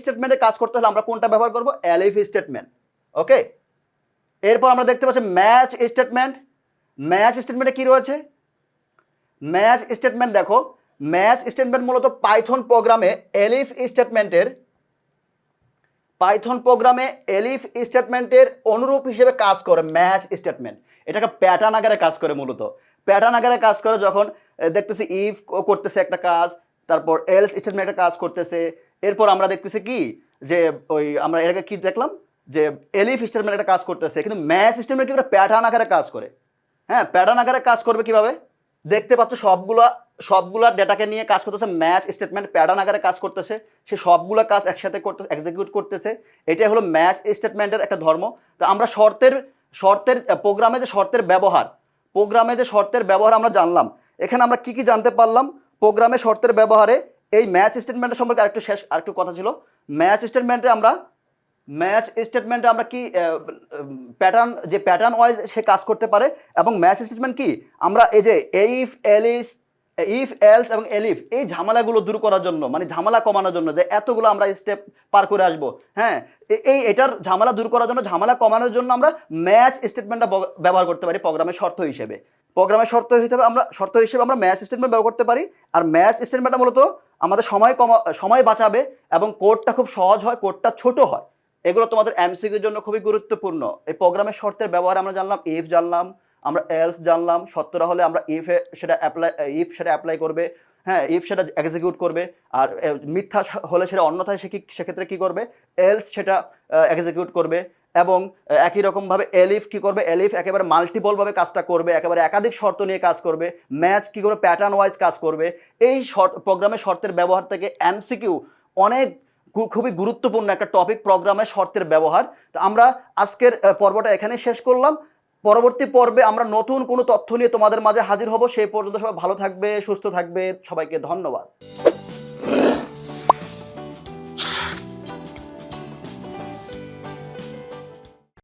স্টেটমেন্টে কাজ করতে হলে আমরা কোনটা ব্যবহার করব? এলিফ স্টেটমেন্ট ওকে এরপর আমরা দেখতে পাচ্ছি ম্যাচ স্টেটমেন্ট ম্যাচ স্টেটমেন্টে কি রয়েছে? ম্যাচ স্টেটমেন্ট দেখো ম্যাচ স্টেটমেন্ট মূলত পাইথন প্রোগ্রামে এলিফ স্টেটমেন্টের পাইথন প্রোগ্রামে এলিফ স্টেটমেন্টের অনুরূপ হিসেবে কাজ করে ম্যাচ স্টেটমেন্ট এটা একটা প্যাটার্ন আকারে কাজ করে মূলত। প্যাটার্ন আকারে কাজ করে যখন দেখতেছি ইফ করতেছে একটা কাজ, তারপর এলস স্টেটমেন্ট একটা কাজ করতেছে এরপর আমরা দেখতেছি কি? যে ওই আমরা এর আগে কি দেখলাম? যে এলিফ স্টেটমেন্ট একটা কাজ করতেছে। কিন্তু ম্যাচ স্টেটমেন্ট কি করে? প্যাটার্ন আকারে কাজ করে। হ্যাঁ প্যাটার্ন আকারে কাজ করবে কীভাবে? দেখতে পাচ্ছ সবগুলা সবগুলা ডেটাকে নিয়ে কাজ করতেছে। ম্যাচ স্টেটমেন্ট প্যাটার্ন আকারে কাজ করতেছে। সে সবগুলা কাজ একসাথে করতে এক্সিকিউট করতেছে। এটাই হলো ম্যাচ স্টেটমেন্টের একটা ধর্ম। তো আমরা শর্তের শর্তের প্রোগ্রামে যে শর্তের ব্যবহার প্রোগ্রামে যে শর্তের ব্যবহার আমরা জানলাম। এখানে আমরা কি কি জানতে পারলাম? প্রোগ্রামে শর্তের ব্যবহারে এই ম্যাচ স্টেটমেন্টের সম্পর্কে আরেকটু শেষ আরেকটু কথা ছিল। ম্যাচ স্টেটমেন্টে আমরা ম্যাচ স্টেটমেন্টে আমরা কি প্যাটার্ন যে প্যাটার্ন ওয়াইজ সে কাজ করতে পারে এবং ম্যাচ স্টেটমেন্ট কি? আমরা এই যে ইফ এলিস ইফ এলস এবং এলিফ এই ঝামেলাগুলো দূর করার জন্য মানে ঝামেলা কমানোর জন্য যে এতগুলো আমরা স্টেপ পার করে আসব। হ্যাঁ এই এটার ঝামেলা দূর করার জন্য, ঝামেলা কমানোর জন্য আমরা ম্যাচ স্টেটমেন্টটা ব্যবহার করতে পারি প্রোগ্রামের শর্ত হিসেবে। প্রোগ্রামের শর্ত হিসেবে আমরা শর্ত হিসেবে আমরা ম্যাচ স্টেটমেন্ট ব্যবহার করতে পারি। আর ম্যাচ স্টেটমেন্টটা মূলত আমাদের সময় কমা, সময় বাঁচাবে এবং কোডটা খুব সহজ হয়, কোডটা ছোট হয়। এগুলো তোমাদের এমসিকিউর জন্য খুবই গুরুত্বপূর্ণ। এই প্রোগ্রামের শর্তের ব্যবহার আমরা জানলাম ইফ জানলাম, আমরা এলস জানলাম সত্যরা হলে আমরা ইফ সেটা অ্যাপ্লাই ইফ সেটা অ্যাপ্লাই করবে। হ্যাঁ ইফ সেটা এক্সিকিউট করবে। আর মিথ্যা হলে সেটা অন্যথায় সে কি, সেক্ষেত্রে কী করবে? এলস সেটা এক্সিকিউট করবে। এবং একই রকমভাবে এলিফ কি করবে? এলিফ একেবারে মাল্টিপলভাবে কাজটা করবে, একেবারে একাধিক শর্ত নিয়ে কাজ করবে ম্যাচ কি করবে? প্যাটার্ন ওয়াইজ কাজ করবে। এই শর্ট প্রোগ্রামের শর্তের ব্যবহার থেকে এমসিকিউ অনেক খুবই গুরুত্বপূর্ণ একটা টপিক প্রোগ্রামের শর্তের ব্যবহার। তো আমরা আজকের পর্বটা এখানেই শেষ করলাম। পরবর্তী পর্বে আমরা নতুন কোনো তথ্য নিয়ে তোমাদের মাঝে হাজির হব। সেই পর্যন্ত সবাই ভালো থাকবে, সুস্থ থাকবে। সবাইকে ধন্যবাদ।